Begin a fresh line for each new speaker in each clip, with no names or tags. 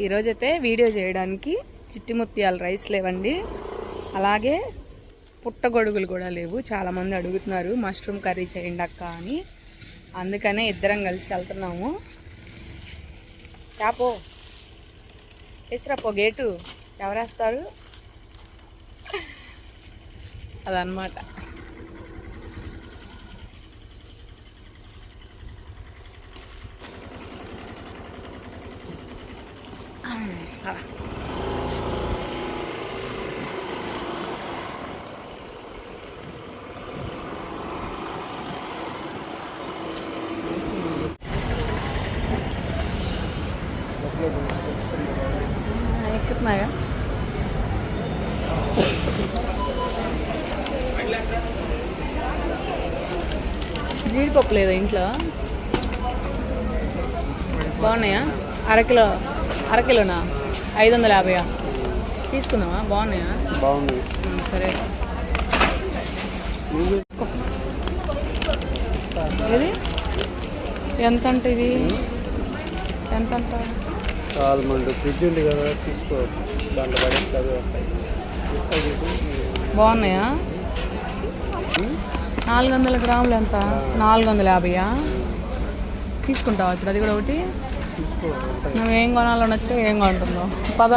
ఈరోజైతే వీడియో చేయడానికి చిట్టి ముత్యాల రైస్ లేవండి. అలాగే పుట్టగొడుగులు కూడా లేవు. చాలామంది అడుగుతున్నారు మష్రూమ్ కర్రీ చేయండి అక్క అని. అందుకనే ఇద్దరం కలిసి వెళ్తున్నాము. రాపో వేసిరాపో గేటు. ఎవరేస్తారు? అదనమాట అలా. ఎక్కుతున్నాయా జీడిపప్పు లేదా ఇంట్లో బాగున్నాయా అరకిలో అరకిలోనా ఐదు వందల యాభైయా? తీసుకుందామా? బాగున్నాయా?
బాగుంది
సరే. ఏది? ఎంత అంట ఇది ఎంత అంట
మంది ఫ్రిడ్జ్ ఉంది కదా తీసుకో. దాంట్లో
బాగున్నాయా? నాలుగు వందల గ్రాములు ఎంత? నాలుగు వందల యాభైయా? తీసుకుంటావా ఇప్పుడు? అది కూడా ఒకటి? నువ్వేం కొనాలని వచ్చావు ఏం కొంటున్నావు? పద.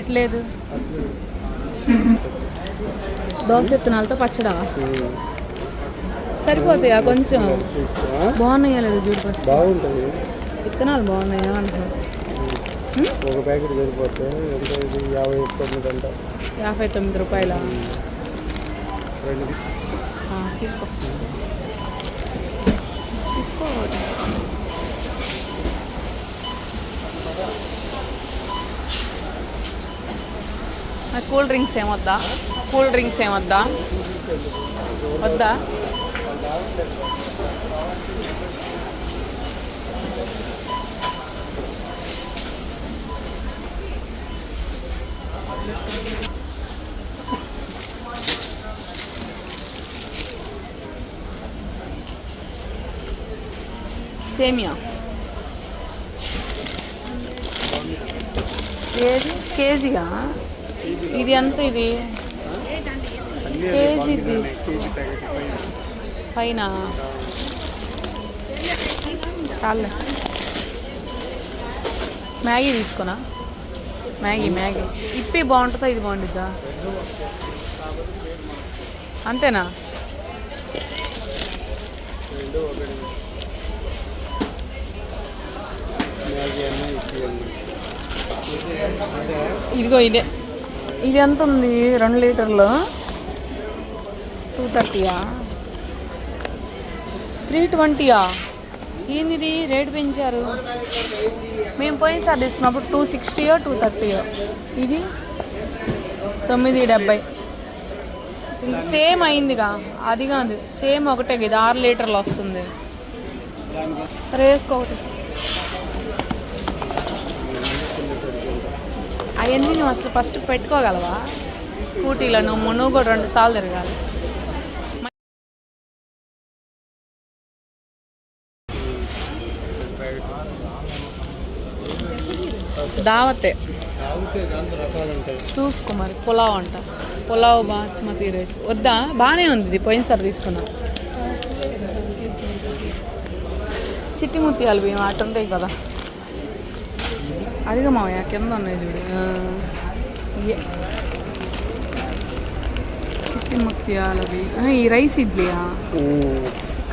ఎట్లేదు? దోశ ఎత్తునాలతో పచ్చడా సరిపోతాయా కొంచెం? బాగున్నాయా లేదు చూడు ఫస్ట్
బాగుంటుంది
విత్తనాలు బాగున్నాయా అంటున్నాను
ఒక ప్యాకెట్ సరిపోతే ఎంత ఇది? యాభై తొమ్మిది అంట.
యాభై తొమ్మిది రూపాయల? తీసుకో. తీసుకోవాలి. కూల్ డ్రింక్స్ ఏమొద్దా కూల్ డ్రింక్స్ ఏమొద్దా వద్దా? సేమియా. ఏది కేజీయా? ఇది ఎంత ఇది? కేజీ పైన? చాలే. మ్యాగీ తీసుకున్నా మ్యాగీ మ్యాగీ. ఇప్పి బాగుంటుందా? ఇది బాగుంటుందా అంతేనా? ఇదిగో ఇదే. ఇది ఎంత ఉంది? రెండు లీటర్లు. టూ థర్టీయా? త్రీ ట్వంటీయా? ఏంది రేటు పెంచారు? మేము పోయినసారి తీసుకున్నప్పుడు టూ సిక్స్టీయో టూ థర్టీయో? ఇది తొమ్మిది డెబ్బై. సేమ్ అయిందిగా. అది కాదు. సేమ్ ఒకటే ఇది ఆరు లీటర్లు వస్తుంది. సరే వేసుకో ఒకటి. అవన్నీ నువ్వు అసలు ఫస్ట్ పెట్టుకోగలవా? స్కూటీలో నువ్వు నువ్వు కూడా రెండు సార్లు తిరగాలి. దావతే. చూసుకో మరి పులావ్ అంట. పులావ్ బాస్మతి రైస్. వద్దా? బాగానే ఉంది ఇది పోయినసారి తీసుకున్నా. చిట్టి ముత్యాలు బియ్యం అటు ఉంటాయి కదా. అదిగా కింద ఉన్నాయి చూడు ఆ, ఈ రైస్ ఇడ్లీయా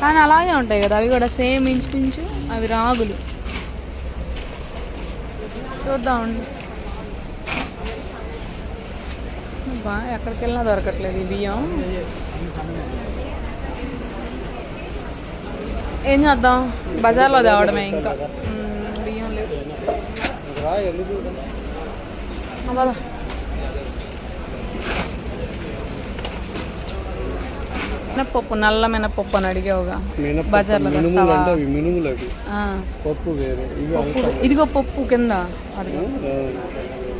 కానీ అలాగే ఉంటాయి కదా అవి కూడా సేమ్ ఇంచుమించు అవి రాగులు చూద్దాం బా ఎక్కడికి వెళ్ళినా దొరకట్లేదు ఈ బియ్యం ఏం చేద్దాం బజార్లో తేవడమే ఇంకా మినప్పప్పు నల్ల మినప్పప్పు అని అడిగావుగా.
మినపప్పు
బజార్లో
పప్పు వేరే.
పప్పు ఇదిగో పప్పు కింద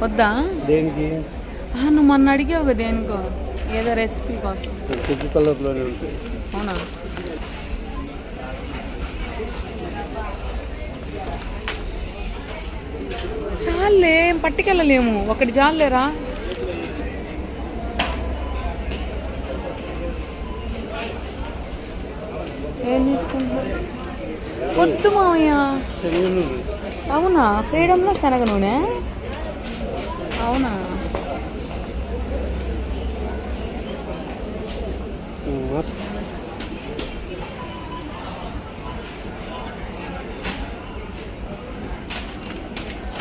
వద్దా?
దేనికి?
నువ్వు మొన్న అడిగావుగా దేనికో. ఏదో రెసిపీ కోసం.
కలర్లోనే
అవునా? చాలే పట్టుకెళ్ళలేము. ఒకటి చాలేరా ఏం తీసుకుంటారు వద్దు మామయ్య అవునా? ఫ్రీడంలో శనగ నూనె? అవునా?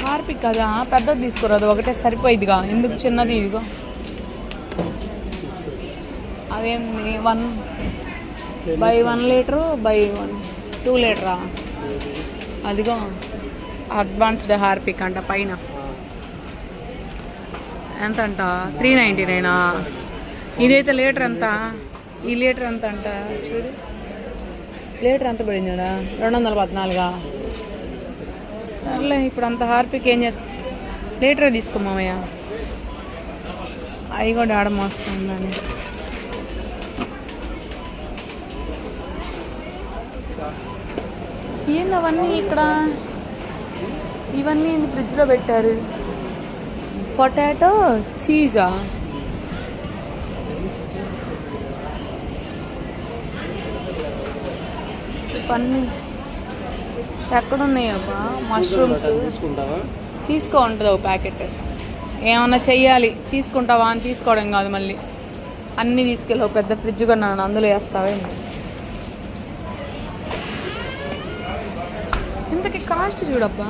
హార్పిక్ కదా? పెద్దది తీసుకురాదు ఒకటే సరిపోయిదిగా ఎందుకు చిన్నది ఇదిగో. అదేంది? One by one litre by one two లీటరా? అదిగో. అడ్వాన్స్డ్ హార్పిక్ అంట పైన. ఎంత అంట త్రీ నైంటీ నైనా? ఇదైతే లీటర్ ఎంత? ఈ లీటర్ ఎంత అంట చూడు. లీటర్ ఎంత పడింది రెండు వందల పద్నాలుగా? సర్లే ఇప్పుడు అంత హార్పిక్ ఏం చేస్తా లీటరే తీసుకో మామయ్య. అవి కూడా ఆడ మోస్తుందని. ఏంది అవన్నీ ఇక్కడ? ఇవన్నీ ఫ్రిడ్జ్లో పెట్టారు? పొటాటో చీజా. ఎక్కడ ఉన్నాయబ్బా మష్రూమ్స్
తీసుకుంటావా
తీసుకో ఉంటుంది ఒక ప్యాకెట్. ఏమన్నా చెయ్యాలి. తీసుకుంటావా అని తీసుకోవడం కాదు మళ్ళీ. అన్నీ తీసుకెళ్ళి ఒక పెద్ద ఫ్రిడ్జ్ కొన్నాను అందులో వేస్తావే ఇంతకి కాస్ట్ చూడబ్బా.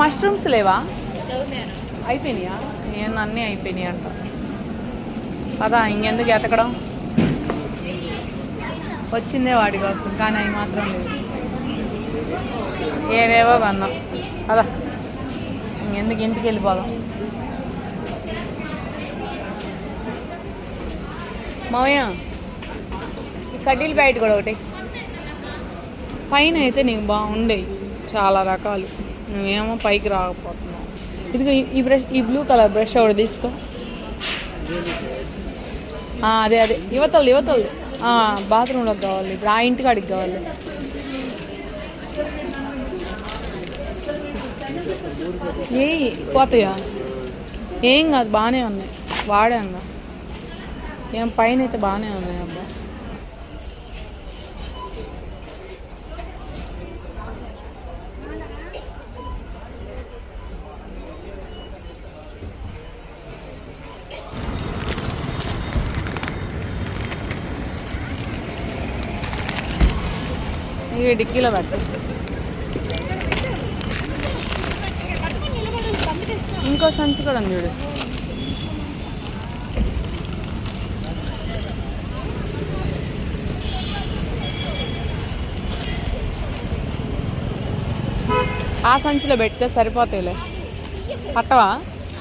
మష్రూమ్స్ లేవా? అయిపోయినాయా? నేను అన్నీ అయిపోయినాయి అంట. పదా ఇంకెందుకు ఎతకడం? వచ్చిందే వాడి కోసం కానీ అవి మాత్రం లేదు ఏవేవో కొన్నాం. పదా ఇంకెందుకు ఇంటికి వెళ్ళిపోదాం? మావయ్య ఈ కడ్డీల ప్యాకెట్ కూడా ఒకటి. పైన అయితే నీకు బాగుండేవి చాలా రకాలు. నువ్వేమో పైకి రాకపోతున్నావు ఇదిగో ఈ- బ్రష్ ఈ బ్లూ కలర్ బ్రష్ ఒకటి తీసుకో. అదే అదే. యువతలు యువతలు బాత్రూంలోకి కావాలి. ఇప్పుడు ఆ ఇంటికాడికి కావాలి. ఏ పోతాయా? ఏం కాదు బాగానే ఉన్నాయి. వాడాను. ఏం పైన అయితే బాగానే ఉన్నాయి అబ్బా. ఇవి డిక్కీలో పెట్టు ఇంకో సంచి కూడా ఉంది చూడు. ఆ సంచిలో పెడితే సరిపోతాయిలే. పట్టవా?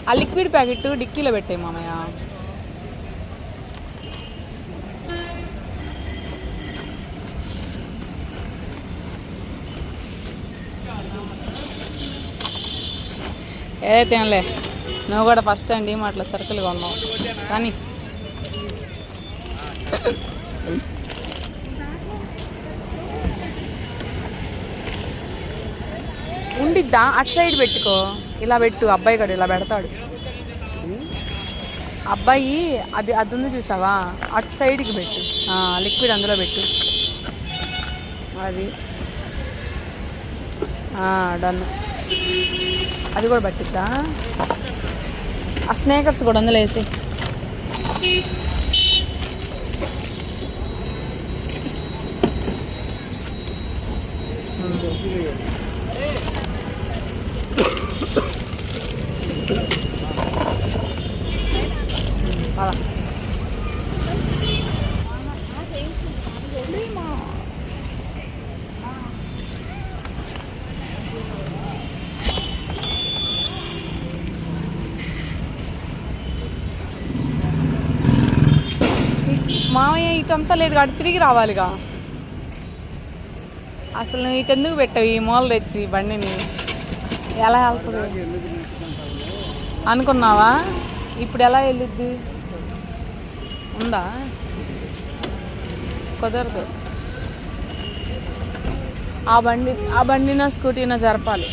ఆ లిక్విడ్ ప్యాకెట్ డిక్కీలో పెట్టాయి మామయ్య. ఏదైతే ఏంలే నువ్వు కూడా ఫస్ట్ టైం అట్లా సరుకులు కొన్నావు కానీ ఉండిద్దా? అటు సైడ్ పెట్టుకో. ఇలా పెట్టు అబ్బాయి కూడా ఇలా పెడతాడు. అబ్బాయి అది అది ఉంది చూసావా? అటు సైడ్కి పెట్టు. లిక్విడ్ అందులో పెట్టు. అది. డన్ అది కూడా పట్టిద్దా ఆ స్నేకర్స్ కూడా అందులో వేసి పద. మామయ్య లేదు కాబట్టి తిరిగి రావాలిగా. అసలు నువ్వు ఇటు ఎందుకు పెట్టావు ఈ మూల తెచ్చి బండిని? ఎలా వెళ్తుంది? అనుకున్నావా? ఇప్పుడు ఎలా వెళ్ళిద్ది? ఉందా? కుదరదు. ఆ బండి ఆ బండిన స్కూటీన జరపాలి.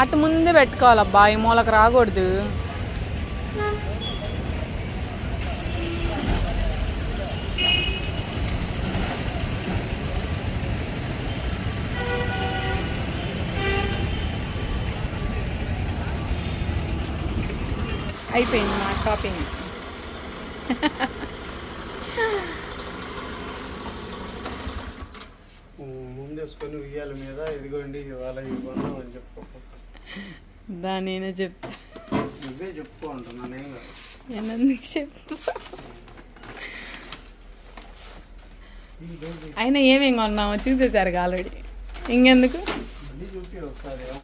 అటు ముందే పెట్టుకోవాలబ్బా ఈ మూలకు రాకూడదు. అయిపోయింది మా షాపింగ్
ముందేసుకొని ఉయ్యాల మీద ఇదిగోండి ఇవాళ ఇవి కొన్నాం అని చెప్పు.
దాని నేనే చెప్తా.
నువ్వే చెప్పుకో అంటున్నాను
నేను ఎందుకు చెప్తా? అయినా ఏమేమి కొన్నామో చూసేసారు ఆల్రెడీ ఇంకెందుకు?